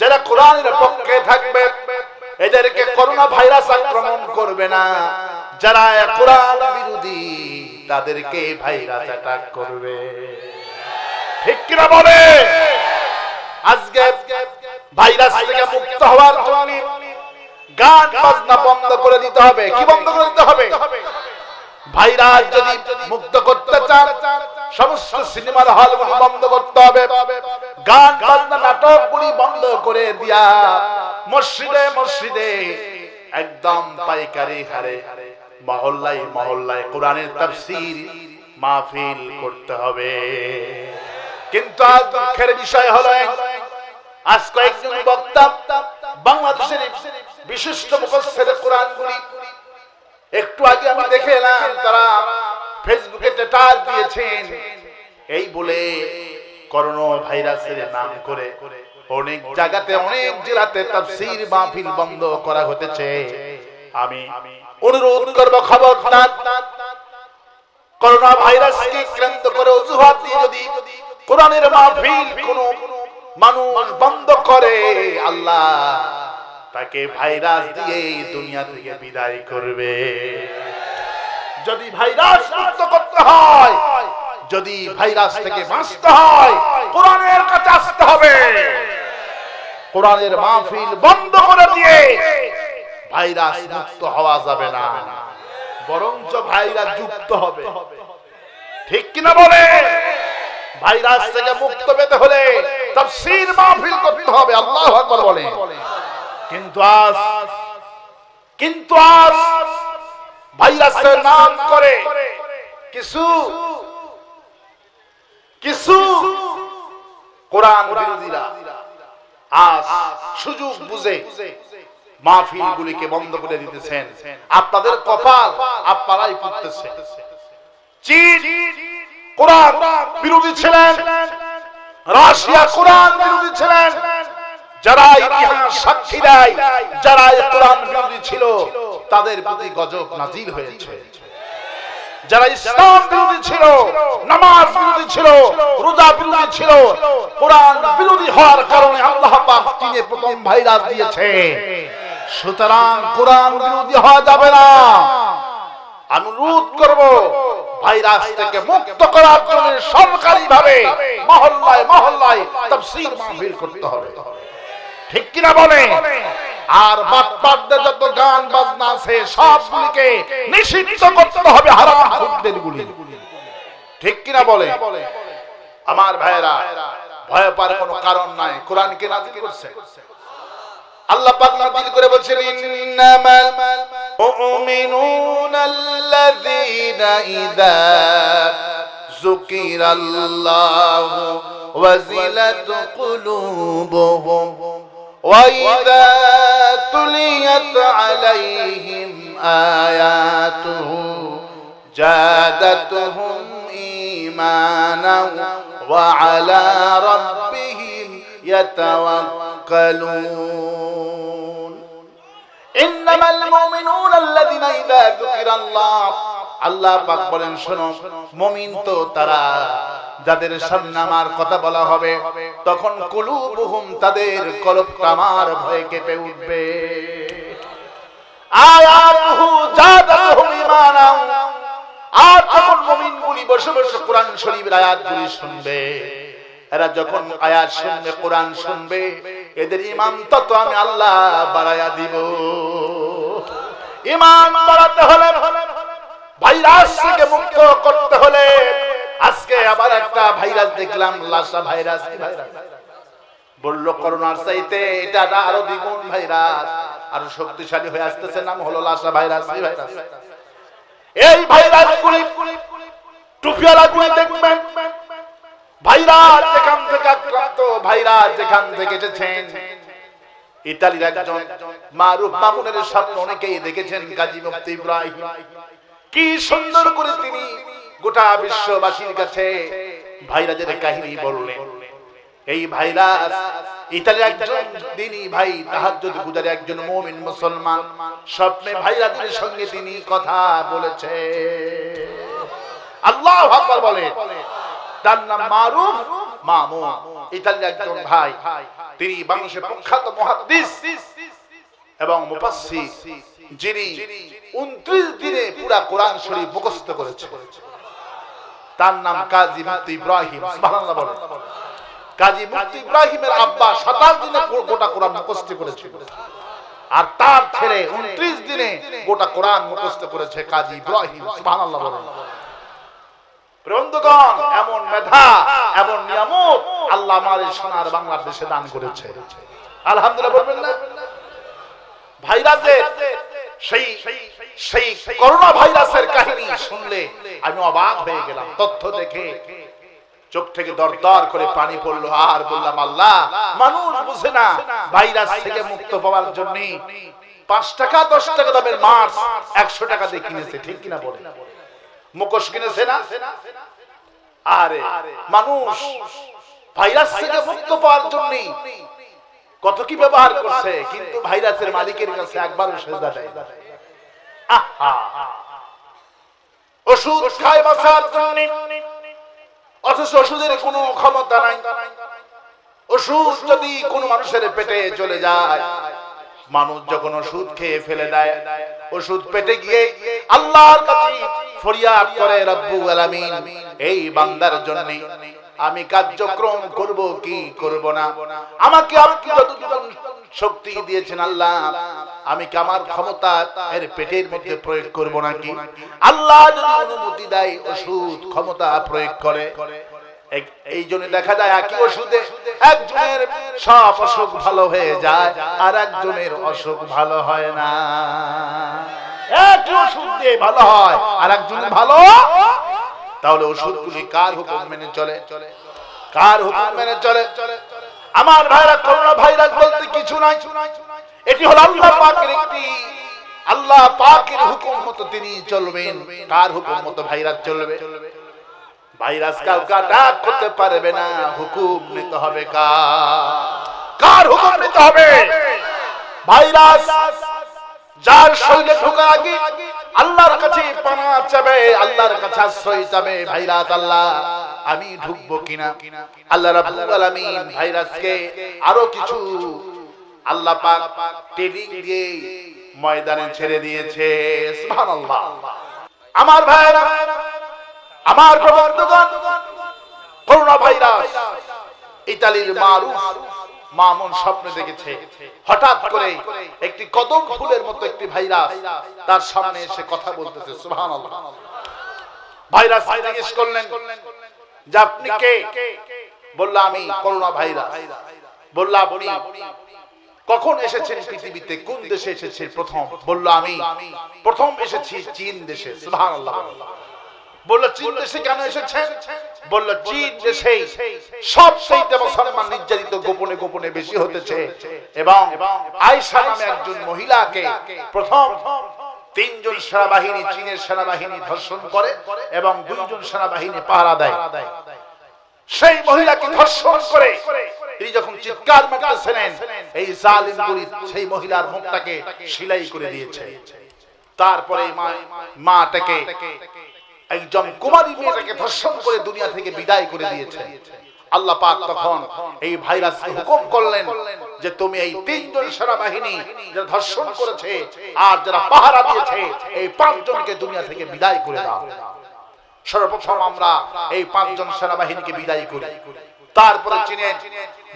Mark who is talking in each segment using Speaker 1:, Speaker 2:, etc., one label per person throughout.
Speaker 1: যারা কোরআনের পক্ষে থাকবে, এদেরকে করোনা ভাইরাস আক্রমণ করবে না। যারা কোরআন বিরোধী, তাদেরকে ভাইরাস অ্যাটাক করবে। ঠিক কিনা বলে? আজকে ভাইরাস থেকে মুক্ত হওয়ার জন্য গান বাজনা বন্ধ করে দিতে হবে। কি বন্ধ করে দিতে হবে? ভাইরাস যদি মুক্ত করতে চান, সমস্ত সিনেমার হলগুলি বন্ধ করতে হবে। গান, বাজনা নাটকগুলি বন্ধ করে দিয়া মসজিদে মসজিদে একদম পাইকারি হারে, মহল্লায় মহল্লায় কোরআনের তাফসীর মাহফিল করতে হবে। কিন্তু আজ দুঃখের বিষয় হলো, আজ কয়েকজন বক্তা বাংলাদেশের বিশিষ্ট মুখস্থের কোরআনগুলি একটু আগে আমি দেখে এলাম তারা ফেসবুকে স্ট্যাটাস দিয়েছেন। এই বলে করোনা ভাইরাসের নাম করে অনেক জায়গাতে, অনেক জেলাতে তাফসীর মাহফিল বন্ধ করা হতেছে। আমি অনুরোধ করব খবরদার করোনা ভাইরাসকে কেন্দ্র করে অজুহাত দিয়ে যদি কোরআনের মাহফিল কোন মানুষ বন্ধ করে, আল্লাহ তাকে ভাইরাস দিয়ে এই দুনিয়া থেকে বিদায় করবে। যদি ভাইরাস মুক্ত করতে হয়, যদি ভাইরাস থেকে বাঁচতে হয়, কোরআনের কাছে আসতে হবে। কোরআনের মাহফিল বন্ধ করে দিয়ে ভাইরাস মুক্ত হওয়া যাবে না। বরঞ্চ ভাইরাস যুক্ত হবে। ঠিক কিনা বলে? ভাইরাস থেকে মুক্ত পেতে হলে তাফসীর মাহফিল করতে হবে, আল্লাহু আকবার বলে। কিন্তু আজ কিন্তু আজ ভাইরাসের নাম করে কিছু কিছু কোরআন বিরোধীরা আজ সুযোগ বুঝে মাহফিল গুলিকে বন্ধ করে দিতেছেন। আপনাদের কপাল আপনারাই চীন কোরআন বিরোধী ছিলেন, রাশিয়া কোরআন বিরোধী ছিলেন যারা সাক্ষী দেয়, যারা ছিল, তাদের প্রতি গজব হয়েছে। যারা ইসলাম বিরোধী ছিল, নামাজ বিরোধী ছিল, রোজা বিরোধী ছিল, কোরআন বিরোধী হওয়ার কারণে আল্লাহ প্রথম ভাইরাস দিয়েছে। সুতরাং কোরআন বিরোধী হওয়া যাবে না। অনুরোধ করব, ভাইরাস থেকে মুক্ত করার জন্য সরকারি ভাবে মহল্লায় মহল্লায় মাহফিল করতে হবে। ঠিক কিনা বলে? আর বাটপাটদের যত গান বাজনা আছে, সবগুলিকে নিষিদ্ধ করতে হবে হারাম খুদদের গুলি। ঠিক কিনা বলে? আমার ভাইরা ভয় পাওয়ার কোনো কারণ নাই। কোরআনকে নাজিল করছে? আল্লাহ পাক নাজিল করে বলছেন, ইন্নামাল মুমিনুনা আল্লাযীনা ইযা যুকিরাল্লাহু ওয়াজিলাত কুলুবুহুম। وإذا تليت عليهم آياته زادتهم إيمانا وعلى ربهم يتوكلون إنما المؤمنون الذين إذا ذكر الله আল্লাহ পাক বলেন, শোনো, মমিন তো তারা যাদের সামনে আমার কথা বলা হবে, তখন কুলুবুহুম তাদের কলবটা আমার ভয়ে কেঁপে উঠবে। আর বসে বসে কোরআন শরীফের শুনবে, এরা যখন আয়াত শুনবে, কোরআন শুনবে, এদের ইমান তত আমি আল্লাহ বাড়ায়া দিব। ইমান বাড়াতে হলে ভাইরাস থেকে মুক্ত করতে হলে আজকে আবার একটা ভাইরাস দেখলাম লাসা ভাইরাস বলল, করোনার চাইতে এটা আরও দ্বিগুণ ভাইরাস, আরও শক্তিশালী হয়ে আসতেছে, নাম হলো লাসা ভাইরাস ভাইরাস? এই ভাইরাস গুলি গুলি দেখবেন, ভাইরাস যেখান থেকে আক্রান্ত, ভাইরাস যেখান থেকে এসেছেন। ইতালির একজন মারুফ মামুনের স্বপ্ন অনেকেই দেখেছেন, কাজী মুফতি ইব্রাহিম। কি সুন্দর করে তিনি গোটা বিশ্ববাসীর কাছে ভাইরাজের কাহিনী বললেন। এই ইতালির একজন ভাই একজন মুসলমান। স্বপ্নে সঙ্গে তিনি কথা বলেছে। আল্লাহ বলে, তার নাম মারুফ মামুন, ইতালির একজন ভাই। তিনি বাংলাদেশের প্রখ্যাত এবং যিনি 29 দিনে পুরা কোরআন শরীফ মুখস্থ করেছে। তার নাম কাজী মুফতি ইব্রাহিম কাজী মুফতি ইব্রাহিমের আব্বা 27 দিনে গোটা কোরআন মুখস্থ করেছিল আর তার ছেলে 29 দিনে গোটা কোরআন মুখস্থ করেছে কাজী ইব্রাহিম বন্ধুগণ, এমন মেধা, এমন নিয়ামত আল্লাহ এই সোনার বাংলাদেশে দান করেছে। আলহামদুলিল্লাহ, বলবেন না? ভাইরাসের সেই সেই করোনা ভাইরাসের কাহিনী শুনলে আমি অবাক হয়ে গেলাম, তথ্য দেখে। চোখ থেকে দরদর করে পানি পড়ল, আর বললাম, আল্লাহ, মানুষ বুঝে না ভাইরাস থেকে মুক্ত পাওয়ার জন্য পাঁচ টাকা, দশ টাকা দামের মাছ একশো টাকা দিয়ে কিনেছে, ঠিক কিনা বলে? মুখোশ কিনেছে না? আরে, মানুষ ভাইরাস থেকে মুক্ত পাওয়ার জন্য কত কি ব্যবহার করছে, কিন্তু ভাইরাসের মালিকের কাছে একবার সেজদা দেয় আহা! ওষুধ খায় বাঁচার জন্য। অথচ ওষুধের কোনো ক্ষমতা নাই। ওষুধ যদি কোনো মানুষের পেটে চলে যায়, মানুষ যখন ওষুধ খেয়ে ফেলে দেয়, ওষুধ পেটে গিয়ে আল্লাহর কাছে ফরিয়াদ করে, রব্বুল আলামিন, এই বান্দার জন্য আমি কার্যক্রম করব, কি করব না? আমাকে শক্তি দিয়েছেন আল্লাহ। আমি কি আমার ক্ষমতা এর পেটের মধ্যে প্রয়োগ করব নাকি? আল্লাহ যদি অনুমতি দেয়, ওষুধ ক্ষমতা প্রয়োগ করে। এই জন্য দেখা যায় একই ওষুধে একজনের সব অসুখ ভালো হয়ে যায়, আর একজনের অসুখ ভালো হয় না। একই ওষুধ দিয়ে ভালো হয়, আর একজন ভালো তাহলে ওষুধগুলি কার হুকুম মেনে চলে? কার হুকুম মেনে চলে? আমার ভাইরা করোনা ভাইরাস বলতে কিছু নাই। এটি হলো আল্লাহ পাকের একটি আল্লাহ পাকের হুকুম মতো তিনি চলবেন। কার হুকুম মতো ভাইরাস চলবে? ভাইরাস কাউকে আটাক করতে পারবে না। হুকুম নিতে হবে কার? কার হুকুম নিতে হবে? ভাইরাস যার শরীরে ঢোকার আগে আল্লাহর কাছে পানা চাবে, আল্লাহর কাছে আশ্রয় চাবে ভাইরাস আল্লাহ আমি ঢুকবো কিনা? আল্লাহ রাব্বুল আলামিন ভাইরাসকে আরও কিছু আল্লাহ পাক ট্রেনিং দিয়ে ময়দানে ছেড়ে দিয়েছে। সুবহানাল্লাহ। আমার ভাইরা আমার প্রবন্ধগণ করোনা ভাইরাস, ইতালির মারুফ মামুন স্বপ্ন দেখেছে। হঠাৎ করে একটি কদম ফুলের মতো একটি ভাইরাস তার সামনে এসে কথা বলতেছে, সুবহানাল্লাহ। ভাইরাস জিজ্ঞেস করলেন, যে আপনি কে? বলল, আমি করোনা ভাইরাস। বলল, আপনি কখন এসেছেন পৃথিবীতে? কোন দেশে এসেছেন প্রথম? বলল, আমি প্রথম এসেছি চীন দেশে, সুবহানাল্লাহ। বলল চীন দেশে কেন এসেছে বলল চীন দেশে সব সেইতে মুসলমান নির্যাতিত গোপনে গোপনে বেশি হতেছে এবং আয়েশা নামে একজন মহিলাকে প্রথম তিনজন সেনাবাহিনী চীনের সেনাবাহিনী ধর্ষণ করে এবং দুইজন সেনাবাহিনী পাহারা দেয়। সেই মহিলাকে ধর্ষণ করে তিনি যখন চিৎকার মারতেছিলেন এই জালিমগুলি সেই মহিলার মুখটাকে সেলাই করে দিয়েছে। তারপরে মাটাকে একজন কুমারী মেয়েটাকে ধর্ষণ করে দুনিয়া থেকে বিদায় করে দিয়েছে। আল্লাহ পাক তখন এই ভাইরাসকে হুকুম করলেন যে তুমি এই তিনজন সেনাবাহিনী যারা ধর্ষণ করেছে আর যারা পাহারা দিয়েছে, এই পাঁচজনকে দুনিয়া থেকে বিদায় করে দাও। সর্বপ্রথম আমরা এই পাঁচজন সেনাবাহিনীকে বিদায় করি। তারপরে চীনের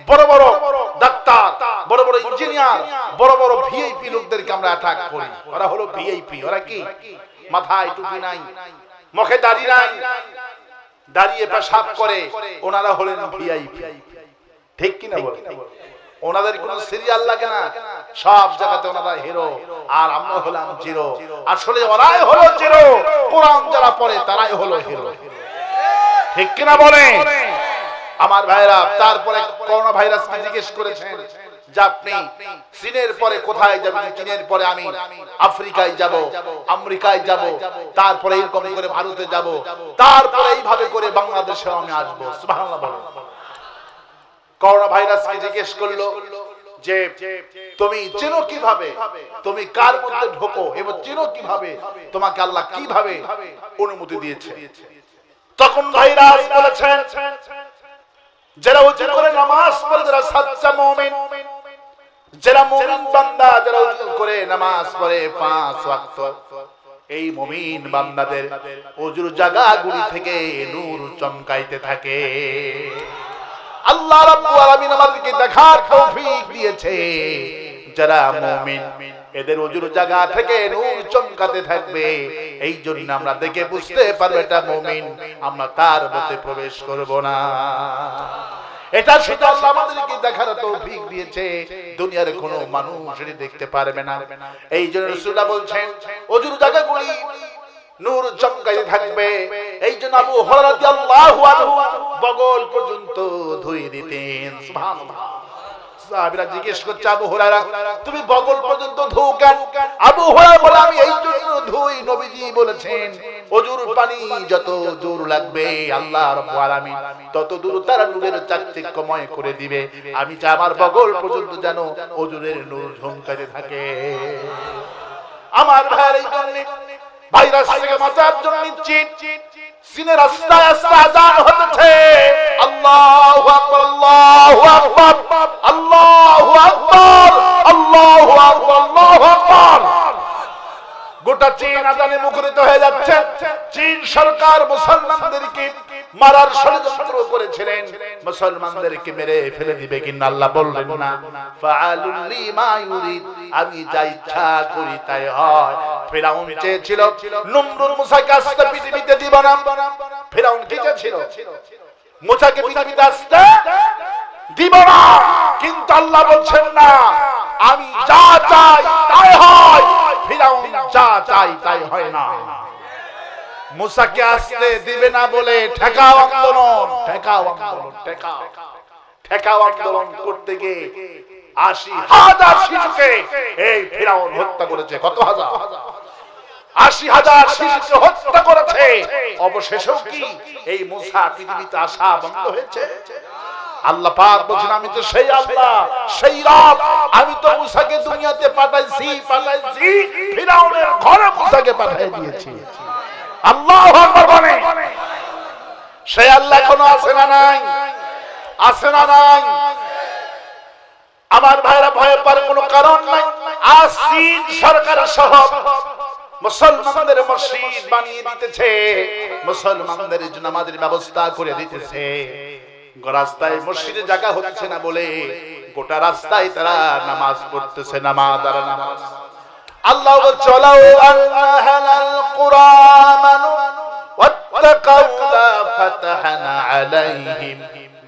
Speaker 1: বড় বড় ডাক্তার, বড় বড় ইঞ্জিনিয়ার, বড় বড় ভিআইপি লোকদেরকে আমরা অ্যাটাক করি। ওরা হলো ভিআইপি, ওরা কি? মাথায় টুপি নাই। মুখে দাড়ি নাই। দাঁড়িয়ে পেশাব করে, ওনারা হলেন ভিআইপি ঠিক কিনা বলে? ওনাদের কোনো সিরিয়াল লাগে না। সব জায়গাতে ওনারা হিরো আর আমরা হলাম জিরো আসলে ওরাই হলো জিরো কোরআন যারা পড়ে, তারাই হলো হিরো ঠিক কিনা বলে? আমার ভাইরা, তারপরে করোনা ভাইরাস জিজ্ঞেস করেছেন আপনি চীনের পরে কোথায় যাবেন চীনের পরে আমি আফ্রিকায় যাব, আমেরিকায় যাব, তারপরে এরকম করে ভারতে যাব, তারপরে এইভাবে করে বাংলাদেশে আমি করোনা ভাইরাসকে জিজ্ঞেস করল যে, তুমি চেনো কীভাবে? তুমি কার মধ্যে ঢোকো? এবং চেনো কীভাবে? তোমাকে আল্লাহ কীভাবে অনুমতি দিয়েছে? তখন ভাইরাস বলেছেন, যারা করে নামাজ পড়ে, যারা সাচ্চা যারা মুমিন বান্দা, যারা উজু করে নামাজ পড়ে পাঁচ ওয়াক্ত, এই মুমিন বান্দাদের অজুর জায়গাগুলি থেকে নূর চমকাইতে থাকে। আল্লাহ রাব্বুল আলামিন আমাদেরকে দেখার তৌফিক দিয়েছে। যারা মুমিন, এদের অজুর জায়গা থেকে নূর চমকাতে থাকবে। এই জন্য আমরা দেখে বুঝতে পারব এটা মুমিন, আমরা তার মধ্যে প্রবেশ করব না। এটা সেটা আল্লাহ আমাদেরকে দেখার তৌফিক দিয়েছে। দুনিয়ার কোনো মানুষ দেখতে পারবে না। এই জন্য রাসূলুল্লাহ বলছেন অজুর জায়গাগুলি নূর চমকাইতে থাকবে। এই জন্য আবু হুরায়রা রাদিয়াল্লাহু আনহু বগল পর্যন্ত ধুই দিতেন। সুবহানাল্লাহ। সাহাবীরা জিজ্ঞেস করছে আবু হুরায়রা তুমি বগল পর্যন্ত ধুও কেন? আবু হুরায়রা বলে আমি এই জন্য ধুই নবীজি বলেছেন। অজুর পানি যত দূর লাগবে আল্লাহ রাব্বুল আলামিন তত দূর তার নূরের চাকচিক্যময় করে দিবে। আমি চাই আমার বগল পর্যন্ত যেন অজুরের নূর ঝমকাতে থাকে। আমার ভাইয়ের এই জন্য ভাইরাস থেকে বাঁচার জন্য নিচ্ছি সিনে রাস্তায় রাস্তায় আজান হতেছে। আল্লাহু আকবার আল্লাহু আকবার আল্লাহু আকবার আল্লাহু আকবার আল্লাহু আকবার গোটা চীন আজানে মুখরিত হয়ে যাচ্ছে। চীন সরকার মুসলমানদেরকে মারার ষড়যন্ত্র করেছিলেন। মুসলমানদেরকে মেরে ফেলে দিবে কিনা আল্লাহ বললেন না। ফাআলুল লিমা ইউরিদ, আমি যা ইচ্ছা করি তাই হয়। ফেরাউন চেয়েছিল, নমরুদ মুসাকে আসতে পৃথিবীতে দিব না। ফেরাউন কি চেয়েছিল? মুসাকে পৃথিবীতে আসতে দিব না। কিন্তু আল্লাহ বলছেন না, আমি যা চাই তাই হয়। ফিরাউন যা চাই তাই হয় না। মুসাকে আসতে দিবে না বলে ঠেকাও আন্দোলন ঠেকাও আন্দোলন, ঠেকাও। ঠেকাও আন্দোলন করতে গিয়ে আশি হাজার শিশুকে এই ফিরাউন হত্যা করেছে। কত হাজার? আশি হাজার শিশুকে হত্যা করেছে। অবশেষেও কি এই মুসা পৃথিবীতে আসা বন্ধ হয়েছে? আল্লাহ পাক বলছেন, আমি তো সেই আল্লাহ, সেই রব। আমি তো মুসাকে দুনিয়াতে পাঠাইছি পাঠাইছি, ফিরাউনের ঘরে মুসাকে দিয়েছি। আল্লাহু আকবার বলে সেই আল্লাহ এখনও আছে না নাই? আছে না নাই? আমার ভাইরা ভয় পার কোনো কারণ নাই? আসিন সরকার সহ মুসলমানদের মসজিদ বানিয়ে দিতেছে। মুসলমানদের জন্য আমাদের ব্যবস্থা করে দিতেছে। রাস্তায় মসজিদে জায়গা হচ্ছে না বলে গোটা রাস্তায় তারা নামাজ পড়তেছে, নামাজ আর নামাজ। আল্লাহ চলাও আল্লাহ কুরআন ওয়াত্তাকাউ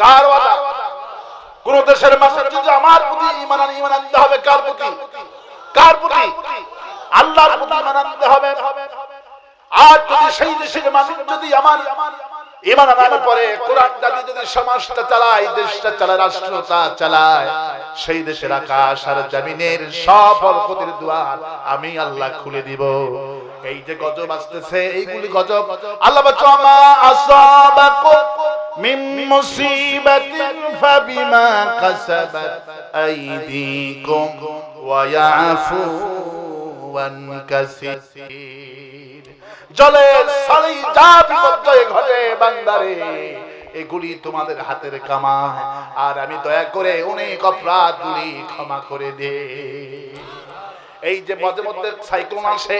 Speaker 1: কার ওয়াদা? কোন দেশের আমার প্রতি ইমান ইমান আনতে হবে কার প্রতি? কার প্রতি? আল্লাহর প্রতি ইমান আনতে হবে। আর যদি সেই দেশের মানুষ যদি আমার ইমান আনার পরে যদি সমাজটা চালায়, দেশটা চালায় চালায়, সেই দেশের আকাশ আর জমিনের সব দুয়ার আমি আল্লাহ খুলে দিব। এই যে গজব আসতেছে, এইগুলি গজব। আল্লাহ মুসিবাতিন ফাবিমা কাসাবাত আইদিকুম ওয়া ইয়াফু ওয়ান কাসীর। জলে সালি যা বিপর্যয় ঘটে বান্দারে, এগুলি তোমাদের হাতের কামা আর আমি দয়া করে অনেক অপরাধ গুলি ক্ষমা করে দে। এই যে মাঝে মধ্যে সাইক্লোন আসে,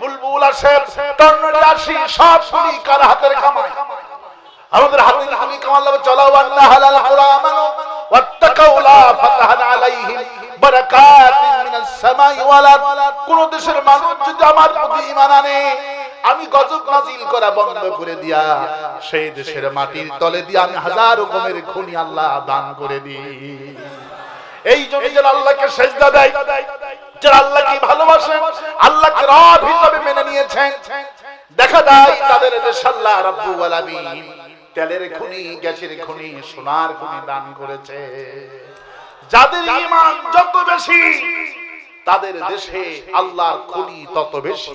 Speaker 1: বুলবুল আসে, টর্নেডো আসে সব গুলি কার হাতের কামায় আমাদের হাতের হামি কামাল চলাও হালাল আলাইহিম বারাকাতিন মিনাস সামাই ওয়াল কোন দেশের মানুষ যদি আমার প্রতি ঈমান আনে, আমি গজব নাজিল করা বন্ধ করে দিয়া সেই দেশের মাটির তলে দিয়ে আমি হাজার রকমের খুনি আল্লাহ দান করে দিই। এই জন্য যারা আল্লাহকে সেজদা দেয়, যারা আল্লাহকে ভালোবাসেন আল্লাহকে রব হিসাবে মেনে নিয়েছেন। দেখা যায় তাদের দেশ আল্লাহ আলামিন তেলের খনি গ্যাসের খনি সোনার খনি দান করেছে। যাদের ইমান যত বেশি তাদের দেশে আল্লাহর খনি তত বেশি।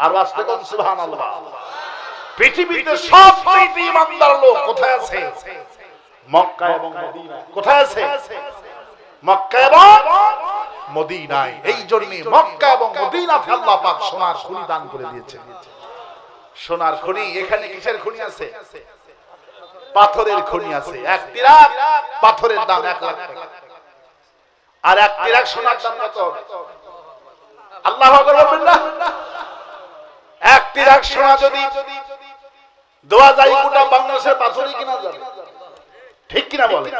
Speaker 1: আর বাস্তব সুবহান আল্লাহ পৃথিবীতে সব ইমানদার লোক কোথায় আছে? মক্কা এবং মদিনা কোথায় আছে? মক্কা এবং মদিনায়। এই জন্য মক্কা এবং মদিনাতে আল্লাহ পাক সোনার খনি দান করে দিয়েছে সোনার খনি এখানে কিসের খনি আছে? পাথরের খনি আছে। এক তিরাক পাথরের দাম এক লাখ টাকা। আর এক তিরাক সোনার দাম কত? আল্লাহ না? এক তিরাক সোনা যদি দেওয়া যায় গোটা বাংলাদেশের পাথরই কিনা যাবে। ঠিক কিনা বলে?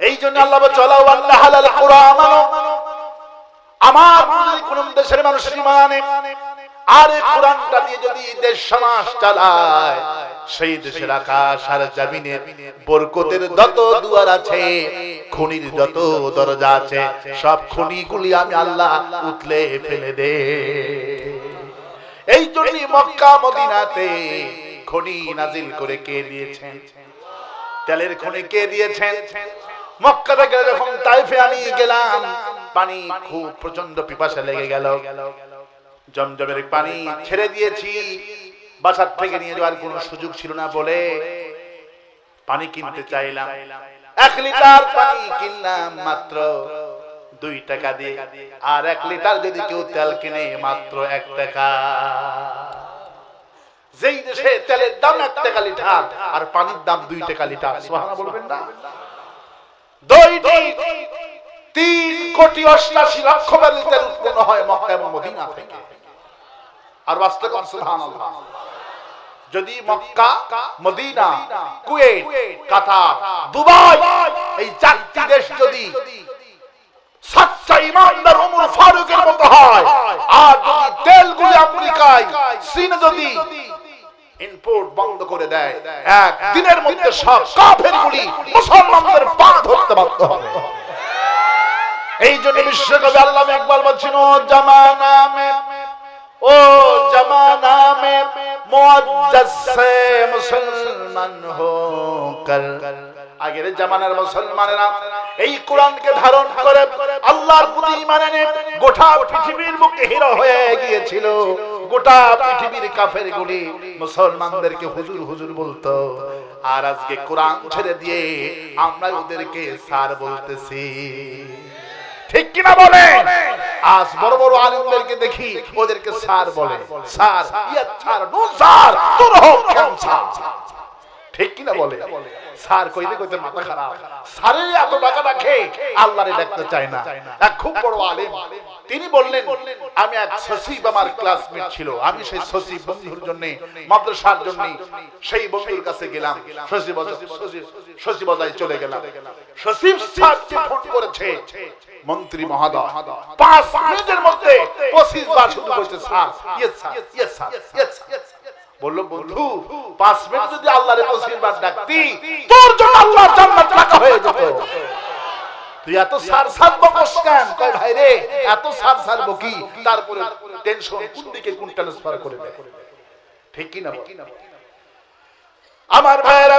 Speaker 1: এই জন্য আল্লাহ বলে, চলাও আল্লাহ হালাল কোরআন আমার কোন দেশের মানুষ মানে আর এই কোরআনটা দিয়ে যদি দেশ, সমাজ চালায়, সেই দেশের আকাশ আর জমিনের বরকতের যত দুয়ার আছে, খনির যত দরজা আছে, সব খনিগুলি আমি আল্লাহ উতলে ফেলে দে। এই জন্য মক্কা, মদিনাতে খনি নাজিল করে কে দিয়েছেন? তেলের খনি কে দিয়েছেন? মক্কা থেকে যখন তাইফে আমি গেলাম, পানি খুব প্রচণ্ড পিপাসা লেগে গেল। জমজমের পানি ছেড়ে দিয়েছি, বাসার থেকে নিয়ে যাওয়ার কোনো সুযোগ ছিল না বলে পানি কিনতে চাইলাম। এক লিটার পানি কিনলাম মাত্র দুই টাকা দিয়ে। আর এক লিটার যদি কেউ তেল কিনে, মাত্র এক টাকা। যেই দেশে তেলের দাম এক টাকা লিটার আর পানির দাম দুই টাকা লিটার, সুবহানাল্লাহ বলবেন না? দুইটি তিন কোটি অষ্টাশি লক্ষ ব্যারেল তেল উৎপন্ন হয় মক্কা এবং মদিনা থেকে। আর বাস্তব সুবহানাল্লাহ। যদি Mecca Medina Kuwait Qatar Dubai এই চারটি দেশ যদি সাচ্চা ইমানদার ওমর ফারুকের মতো হয় আর যদি তেলগুলি আমেরিকায় চীন যদি ইনপোর্ট বন্ধ করে দেয় এক দিনের মধ্যে সব কাফেরগুলি মুসলমানদের পা ধরতে বাধ্য হবে। এই জন্য বিশ্বকবি আল্লাহ ইকবাল বলছেন ও জামানা মে ও জামানা মে মুসলমান হো কর। আগের জামানার মুসলমানেরা এই কোরআনকে ধারণ করে আল্লাহর প্রতি ঈমান গোটা পৃথিবীর বুকে হিরো হয়ে গিয়েছিল। গোটা পৃথিবীর কাফের গুলি মুসলমানদেরকে হুজুর হুজুর বলতো। আর আজকে কোরআন ছেড়ে দিয়ে আমরা ওদেরকে স্যার বলতেছি। ঠিক কিনা বলে আজ বড় বড় আলিমদেরকে দেখি ওদেরকে স্যার বলে, sir yeah sir no sir, তোর হোক ক্যান্সার ঠিক কিনা বলে? স্যার কইতে কইতে মাথা খারাপ। স্যারে এত টাকা রাখে আল্লাহরে দেখতে চায় না। এক খুব বড় আলেম। তিনি বললেন আমি এক সচিব আমার ক্লাসমেট ছিল। আমি সেই সচিব বন্ধুর জন্য মাদ্রাসার জন্য সেই বন্ধুর কাছে গেলাম। সচিব সচিব সচিবালয় চলে গেলাম। সচিব সাহেবকে ফোন করেছে মন্ত্রী মহোদয়। পাঁচ মিনিটের মধ্যে পঁচিশ বার শুধু বলছে sir. Yes sir yes sir yes sir বলল বন্ধু পাঁচ মিনিট যদি আল্লাহরে বার ডাকতি তোর জন্য আল্লাহর জান্নাত রাখা হয়ে যেত তুই এত সার সার বকস কেন কয় ভাই রে এত সার সার বকি তারপরে টেনশন কোন দিকে কোন ট্রান্সফার করে দেয়? ঠিক কি না আমার ভাইয়েরা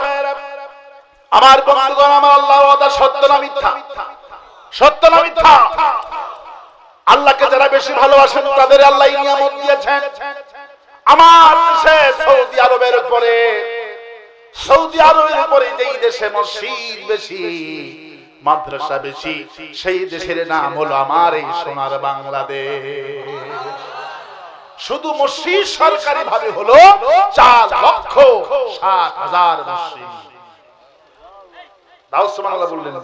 Speaker 1: আমার বন্ধুগণ আমার আল্লাহ ওয়াদা সত্য না মিথ্যা? সত্য না মিথ্যা? আল্লাহকে যারা বেশি ভালোবাসেন তাদের আল্লাহ নিয়ামত দিয়েছেন। আমার দেশে সৌদি আরবের পরে সৌদি আরবের পরে যেই দেশে মসজিদ বেশি, মাদ্রাসা বেশি, সেই দেশের নাম হলো আমার এই সোনার বাংলাদেশ। শুধু মসজিদ সরকারি ভাবে হলো চার লক্ষ সাত হাজার মসজিদ। বললেন।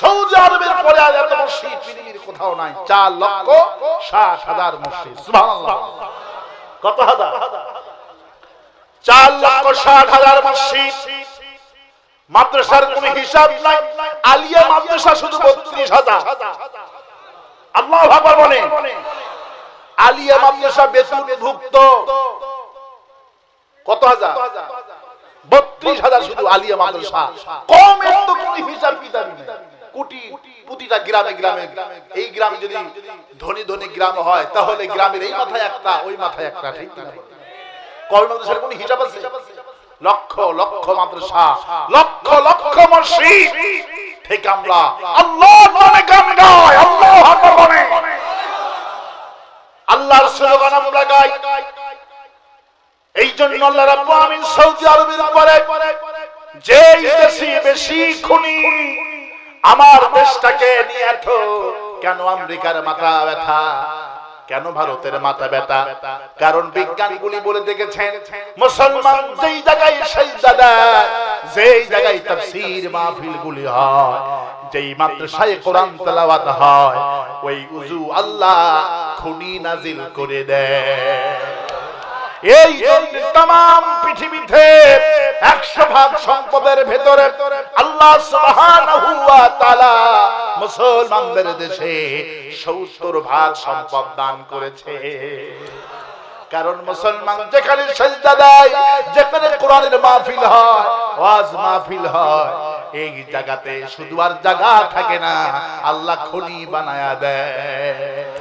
Speaker 1: সৌদি আরবের পরে আর এত মসজিদ পৃথিবীর কোথাও নাই, চার লক্ষ ষাট হাজার মসজিদ। কত হাজার? চার লক্ষ ষাট হাজার মাদ্রাসার কোন হিসাব নাই। আলিয়া মাদ্রাসা শুধু বত্রিশ হাজার। আল্লাহ ভাবার বলে। আলিয়া মাদ্রাসা বেতন ভুক্ত কত হাজার? বত্রিশ হাজার শুধু আলিয়া মাদ্রাসা। কম এত কোন হিসাব কিতাব নেই। কোটি প্রতিটা গ্রামে গ্রামে। এই গ্রামে যদি ধনী ধনী গ্রাম হয়, তাহলে গ্রামের এই মাথায় একটা, ওই মাথায় একটা, ঠিক না কোন হিসাব আছে? লক্ষ লক্ষ মাদ্রাসা, লক্ষ লক্ষ মসজিদ। ঠিক আমরা। আল্লাহ নামে গান গাই আল্লাহ আকবার আল্লাহর স্লোগান আমরা গাই। এই জন্য আল্লাহ রাব্বুল আমিন সৌদি আরবের পরে যেই দেশে বেশি খুনি আমার দেশটাকে নিয়ে এত। কেন আমেরিকার মাথা ব্যথা? কেন ভারতের মাথা ব্যথা? কারণ বিজ্ঞানীগুলি বলে দেখেছেন, মুসলমান যেই জায়গায় সেজদা দেয় যেই জায়গায় তাফসীর মাহফিল গুলি হয়, যেই মাদ্রাসায় কোরআন তেলাওয়াত হয়, ওই উজু আল্লাহ খুনি নাজিল করে দেয়। এই তাম পৃথিবীতে একশো ভাগ সম্পদের ভেতরে আল্লাহ মুসলমানদের দেশে সত্তর ভাগ সম্পদ দান করেছে। কারণ মুসলমান যেখানে সেজদা দেয়, যেখানে কোরআনের মাহফিল হয়, ওয়াজ মাহফিল হয়, এই জায়গাতে শুধু আর জায়গা থাকে না, আল্লাহ খনি বানায়া দেয়।